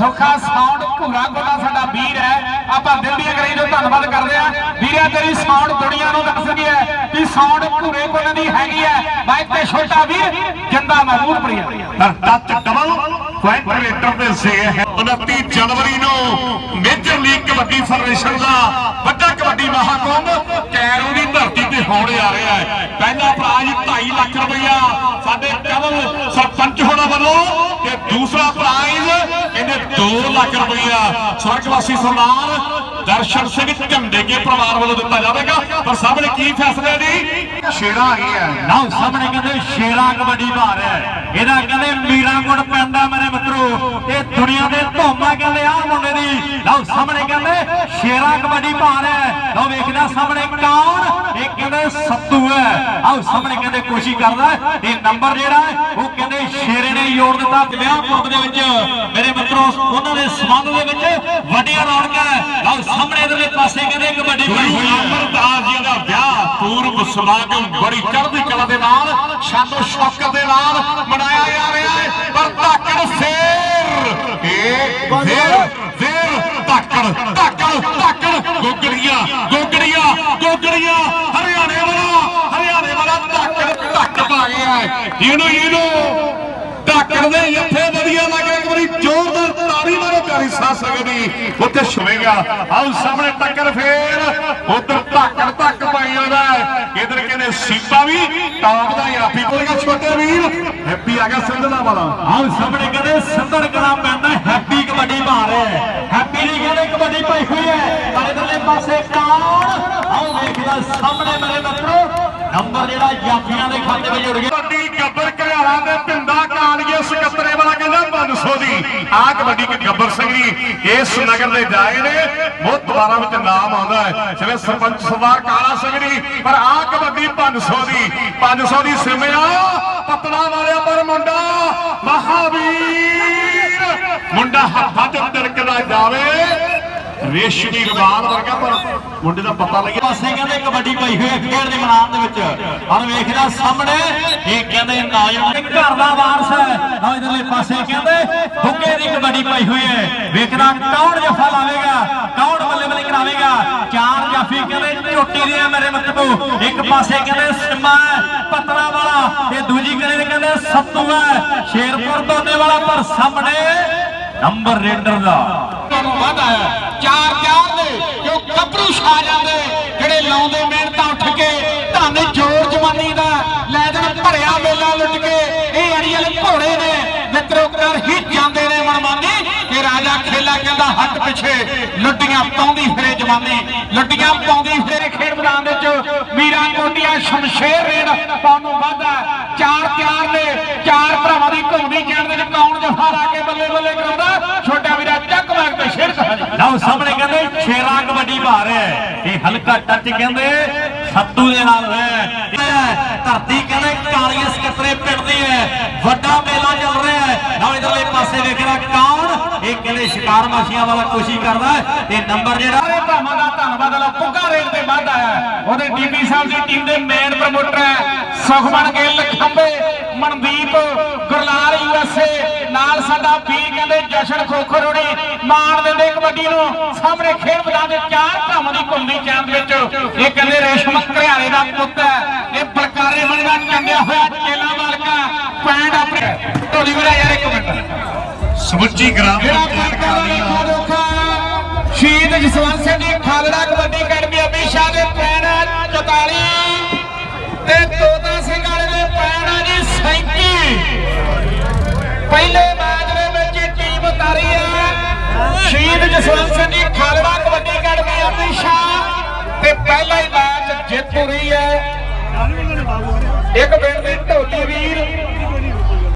ਸੁਖਾ ਸਾਊਂਡ ਭੂਰਾ ਕੋਲਾ ਸਾਡਾ ਵੀਰ ਹੈ। ਆਪਾਂ ਦਿਲ ਦੀ ਅਗਰੀ ਤੋਂ ਧੰਨਵਾਦ ਕਰਦੇ ਆ ਵੀਰਿਆ, ਤੇਰੀ ਸਾਊਂਡ ਦੁਨੀਆ ਨੂੰ ਦੱਸ ਗਈ ਹੈ ਕਿ ਸਾਊਂਡ ਭੂਰੇ ਕੋਲੇ ਦੀ ਹੈਗੀ ਹੈ। ਮਾਈਕ ਤੇ ਛੋਟਾ ਵੀਰ, ਜਿੰਦਾ ਮਹਿਮੂਦ ਪ੍ਰਿਆ। ਟੱਚ ਡਬਲ ਕੁਆਂਟਰੇਟਰ ਦੇ ਸੇ 29 ਜਨਵਰੀ ਨੂੰ ਮੇਜਰ ਲੀਗ ਕਬੱਡੀ ਫੈਡਰੇਸ਼ਨ ਦਾ ਵੱਡਾ ਕਬੱਡੀ ਮਹਾਕੁੰਭ ਕੈਰੋ ਦੀ ਧਰਤੀ ਤੇ ਹੋਣ ਜਾ ਰਿਹਾ ਹੈ। ਪਹਿਲਾ ਪ੍ਰਾਈਜ਼ 2.5 ਲੱਖ ਰੁਪਇਆ ਸਾਡੇ ਕਮਲ ਸਰਪੰਚ ਹੋਣਾ ਵੱਲੋਂ ਦੂਸਰਾ ਪ੍ਰਾਈਜ਼ ਕਹਿੰਦੇ 2 ਲੱਖ ਰੁਪਇਆ ਸਵਰਗਵਾਸੀ ਸਰਦਾਰ ਦਰਸ਼ਨ ਸਿੰਘ ਝੰਡੇ ਕੇ ਪਰਿਵਾਰ ਵੱਲੋਂ ਦਿੱਤਾ ਜਾਵੇਗਾ। ਪਰ ਸਾਹਮਣੇ ਕੀ ਫੈਸਲਾ ਜੀ ਛੇੜਾ ਆ ਗਿਆ ਨਾ ਸਾਹਮਣੇ ਕਹਿੰਦੇ ਸ਼ੇਰਾ ਕਬੱਡੀ ਭਾਰ ਹੈ ਇਹਦਾ ਕਹਿੰਦੇ ਮੀਰਾਂਗੁੜ ਪੈਂਦਾ ਮੇਰੇ ਮਿੱਤਰੋ। ਇਹ ਦੁਨੀਆ ਦੇ ਧੋਮਾ ਕਹਿੰਦੇ ਆ ਮੁੰਡੇ ਦੀ। ਲਓ ਸਾਹਮਣੇ ਕਹਿੰਦੇ ਸ਼ੇਰਾ ਕਬੱਡੀ ਭਾਰ ਹੈ ਲਓ ਵੇਖਦਾ ਸਾਹਮਣੇ ਕੌਣ? ਇਹ ਕਹਿੰਦੇ ਸੱਤੂ ਹੈ। ਆਓ ਸਾਹਮਣੇ ਕਹਿੰਦੇ ਕੋਸ਼ਿਸ਼ ਕਰਦਾ। ਇਹ ਨੰਬਰ ਜਿਹੜਾ ਉਹ ਕਹਿੰਦੇ ਸ਼ੇਰੇ ਨੇ ਜੋੜ ਦਿੱਤਾ। ਵਿਆਹਪੁਰ ਦੇ ਵਿੱਚ ਮੇਰੇ ਮਿੱਤਰੋ ਉਹਨਾਂ ਦੇ ਸਬੰਧ ਦੇ ਵਿੱਚ ਵੱਡੀਆਂ ਰੌਣਕਾਂ। ਲਓ ਸਾਹਮਣੇ ਇਧਰਲੇ ਪਾਸੇ ਕਹਿੰਦੇ ਹੋਈ ਹੈ। ਅਮਰਦਾਸ ਜੀ ਦਾ ਵਿਆਹ ਪੂਰਬ ਸਮਾਗਮ ਬੜੀ ਚੜ੍ਹਦੀ ਕਲਾ ਦੇ ਨਾਲ ਸ਼ਾਨੋ ਸ਼ੌਕਤ ਦੇ ਨਾਲ ਮਨਾਇਆ ਜਾ ਰਿਹਾ ਹੈ। ਪਰ ਧਾਕੜ ਫੇਰ ਇਹ ਫੇਰ ਫੇਰ ਧਾਕੜ ਧਾਕੜ ਧਾਕੜ ਗੋਗੜੀਆਂ ਗੋਗੜੀਆਂ ਗੋਗੜੀਆਂ ਹਰਿਆਣੇ ਵਾਲਾ ਹਰਿਆਣੇ ਵਾਲਾ ਧਾਕੜ ਧੱਕ ਪਾ ਗਿਆ ਹੈ। ਇਹਨੂੰ ਇਹਨੂੰ ਧਾਕੜ ਦੇ ਜੱਫੇ ਵਧੀਆ ਲੱਗੇ ਇੱਕ ਵਾਰੀ ਜ਼ੋਰਦਾਰ ਤਾੜੀ ਮਾਰੋ ਪਿਆਰੀ ਸਾਹ ਸਕਦੀ ਉੱਥੇ ਛੁਵੇਗਾ। ਆਓ ਸਾਹਮਣੇ ਟੱਕਰ ਫੇਰ। ਉਧਰ ਧਾਕੜ ਧੱਕ ਪਾਈ ਉਹਦਾ ਇਧਰ ਕਹਿੰਦੇ ਸੀਪਾ ਵੀ ਟੌਪ ਦਾ ਯਾਫੀ ਕੋਲੇਗਾ ਛੋਟੇ ਵੀਰ। ਹੈਪੀ ਆ ਗਿਆ ਸਿੰਧਲਾ ਵਾਲਾ। ਆਹ ਸਾਹਮਣੇ ਕਹਿੰਦੇ ਸਿੰਦਰ ਕਲਾ ਪੈਂਦਾ। ਹੈਪੀ ਕਬੱਡੀ ਭਾਰ ਹੈ। ਹੈਪੀ ਕਹਿੰਦੇ ਕਬੱਡੀ ਪਾਈ ਹੋਈ ਹੈ। ਪਰ ਪਾਸੇ ਕੌਣ ਆਹ ਵੇਖਦਾ ਸਾਹਮਣੇ ਮੇਰੇ ਮਿੱਤਰੋ, ਨੰਬਰ ਜਿਹੜਾ ਜਾਫੀਆਂ ਦੇ ਖਾਤੇ ਵਿੱਚ ਜੁੜ ਗਿਆ। ਕਬੱਡੀ ਗੱਬਰ ਘਰਿਆਲਾ ਦੇ ਪਿੰਡਾ ਕਾਲੀਏ ਸਕੱਤਰੇ ਵਾਲਾ ਕਹਿੰਦਾ 500 ਦੀ। ਆ ਕਬੱਡੀ ਗੱਬਰ ਸਿੰਘ ਜੀ, ਇਸ ਨਗਰ ਦੇ ਜਾਏ ਨੇ। ਬਹੁਤ ਦੁਬਾਰਾ ਵਿੱਚ ਨਾਮ ਆਉਂਦਾ ਹੈ। ਜਿਵੇਂ ਸਰਪੰਚ ਸਰਦਾਰ ਕਾਲਾ ਸਿੰਘ ਜੀ, ਪਰ ਆ ਕਬੱਡੀ 500 ਦੀ। 500 ਦੀ ਸਿਮਿਆ, ਪਤਲਾ ਵਾਲਿਆ ਪਰ ਮੁੰਡਾ ਮਹਾਵੀਰ। ਮੁੰਡਾ ਹੱਥਾਂ 'ਚ ਤਿਲਕਦਾ ਜਾਵੇ। ਰੇਸ਼ਮੀ ਰਵਾਲ ਵਰਗਾ ਪਰ ਮੁੰਡੇ ਦਾ ਪਤਾ ਲੱਗਿਆ। ਪਾਸੇ ਕਹਿੰਦੇ ਕਬੱਡੀ ਪਾਈ ਹੋਈ ਹੈ ਖੇਡ ਦੇ ਮੈਦਾਨ ਦੇ ਵਿੱਚ। ਔਰ ਵੇਖਦਾ ਸਾਹਮਣੇ ਇਹ ਕਹਿੰਦੇ ਨੌਜਵਾਨ। ਇੱਕ ਘਰ ਦਾ ਵਾਰਸ ਹੈ। ਲਓ ਇਧਰਲੇ ਪਾਸੇ ਕਹਿੰਦੇ ਬੁੱਗੇ ਦੀ ਕਬੱਡੀ ਪਾਈ ਹੋਈ ਹੈ। ਵੇਖਦਾ ਕੌਣ ਜਫਾ ਲਾਵੇਗਾ ਕੌਣ ਬੱਲੇ ਬੱਲੇ ਕਰਾਵੇਗਾ। ਚਾਰ ਜਾਫੀ ਕਹਿੰਦੇ ਝੋਟੀ ਦੇ ਆ ਮੇਰੇ ਮਿੱਤਰੋ ਇੱਕ ਪਾਸੇ ਕਹਿੰਦੇ ਸਿਮਾ ਹੈ, ਪਤਲਾ ਵਾਲਾ। ਤੇ ਦੂਜੀ ਕਹਿੰਦੇ ਕਹਿੰਦੇ ਸੱਤੂ ਹੈ। ਸ਼ੇਰਪੁਰ ਦੋਨੇ ਵਾਲਾ ਪਰ ਸਾਹਮਣੇ ਨੰਬਰ ਰੇਡਰ ਦਾ। ਨੂੰ ਵੱਧ ਆਇਆ ਚਾਰ ਚਾਰ ਦੇ, ਜੋ ਗੱਭਰੂ ਛਾ ਜਾਂਦੇ ਜਿਹੜੇ ਲਾਉਂਦੇ ਮਿਹਨਤਾਂ ਉੱਠ ਕੇ, ਧੰਨ ਜੋਰ ਜਵਾਨੀ ਦਾ ਲੈ ਜਾਣ ਭਰਿਆ ਮੇਲਾ ਲੁੱਟ ਕੇ, ਇਹ ਅੜੀਅਲ ਘੋੜੇ ਨੇ। ਮਿੱਤਰੋ ਕਰ ਹੀ ਜਾਂਦੇ ਨੇ ਮਨਮਾਨੀ। ਕਿ ਰਾਜਾ ਖੇਲਾ ਕਹਿੰਦਾ ਹੱਥ ਪਿੱਛੇ। ਲੁੱਟੀਆਂ ਪਾਉਂਦੀ ਫਿਰੇ ਜਵਾਨੀ। ਲੁੱਟੀਆਂ ਪਾਉਂਦੀ ਫਿਰੇ ਖੇਡ ਮੈਦਾਨ ਵਿੱਚ। ਮੀਰਾਂ ਕੋਟੀਆਂ ਸ਼ਮਸ਼ੇਰ ਰੇਡ। ਪਾਉਣ ਨੂੰ ਵਾਧਾ ਚਾਰ ਚਾਰ ਨੇ ਦੀ ਘੁੰਮਦੀ ਖੇਡ ਦੇ ਕੌਣ ਜਫਾ ਲਾ ਕੇ ਬੱਲੇ ਬੱਲੇ ਕਰਾਉਂਦਾ। ਛੋਟਾ ਵੀਰਾ ਚੱਕ ਮਾਰ ਕੇ ਸ਼ੇਰ ਕਹਾਣੀ ਲਓ, ਸਾਹਮਣੇ ਕਹਿੰਦੇ ਸ਼ੇਰਾਂ ਕਬੱਡੀ ਭਾਰ ਹੈ। ਇਹ ਹਲਕਾ ਟੱਚ ਕਹਿੰਦੇ ਸੱਤੂ ਦੇ ਨਾਲ ਹੈ। ਧਰਤੀ ਕਹਿੰਦੇ ਕਾਲੀਏ ਸਕੱਤਰੇ ਪਿੰਡ ਦੀ ਹੈ। ਵੱਡਾ ਮੇਲਾ ਚੱਲ ਰਿਹਾ ਹੈ। ਲਓ, ਇਧਰਲੇ ਪਾਸੇ ਵੇਖਣਾ ਕੌਣ? ਇਹ ਕਹਿੰਦੇ ਸ਼ਿਕਾਰ ਮਾਸ਼ੀਆਂ ਵਾਲਾ ਕੋਸ਼ਿਸ਼ ਕਰਦਾ ਹੈ। ਤੇ ਨੰਬਰ ਜਿਹੜਾ ਭਰਾਵਾਂ ਦਾ ਧੰਨਵਾਦ ਲੋ ਪੁੱਗਾ ਰੇਟ ਤੇ ਵੱਧ ਆਇਆ। ਉਹਦੇ ਡੀਪੀ ਸਾਹਿਬ ਦੀ ਟੀਮ ਦੇ ਮੇਨ ਪ੍ਰਮੋਟਰ ਹੈ। ਸੁਖਮਨ ਗਿੱਲ ਖੰਬੇ ਮਨਦੀਪ ਗੁਰਲਾਲ ਯੂਐਸਏ ਨਾਲ ਸਾਡਾ ਵੀਰ ਕਹਿੰਦੇ ਜਸ਼ਨ ਖੋਖਰ ਹੋਣੀ ਮਾਣ ਦਿੰਦੇ ਕਬੱਡੀ ਨੂੰ। ਸਾਹਮਣੇ ਖੇਡ ਮੈਦਾਨ ਦੇ ਚਾਰ ਭਰਾਵਾਂ ਦੀ ਘੁੰਮਦੀ ਚਾਂਦ ਵਿੱਚ ਇਹ ਕਹਿੰਦੇ ਰੇਸ਼ਮ ਘਰਿਆਲੇ ਦਾ ਪੁੱਤ ਹੈ। ਇਹ ਬਲਕਾਰੇ ਮਨ ਦਾ ਚੰਗਿਆ ਹੋਇਆ ਚੇਲਾ ਮਾਲਕਾ ਪੈਂਡ ਆਪਣੇ ਢੋਲੀ ਵੀਰਾ ਯਾਰ ਇੱਕ ਮਿੰਟ। ਸਮੁੱਚੀ ਗ੍ਰਾਮ ਜਿਹੜਾ ਕਾਲੀਆ ਲੇਖਾ ਜੋਖਾ ਸ਼ਹੀਦ ਜਸਵੰਤ ਸਿੰਘ ਜੀ, ਖਾਲੜਾ ਕਬੱਡੀ ਅਕੈਡਮੀ, ਅਮੀਸ਼ਾ ਦੇ ਪੈਣ 44 ਤੇ ਤੋਤਾ ਸਿੰਘ ਵਾਲੇ ਦੇ ਪੈਣ ਆ ਜੀ 37 ਪਹਿਲੇ ਮੈਚ ਦੇ ਵਿੱਚ ਇਹ ਟੀਮ ਉਤਾਰੀ ਹੈ ਸ਼ਹੀਦ ਜਸਵੰਤ ਸਿੰਘ ਜੀ, ਖਾਲੜਾ ਕਬੱਡੀ ਅਕੈਡਮੀ ਸ਼ਾਹ ਤੇ ਪਹਿਲਾ ਹੀ ਮੈਚ ਜਿੱਤ ਰਹੀ ਹੈ। ਇੱਕ ਪਿੰਡ ਦੇ ਢੋਲੀ ਵੀਰ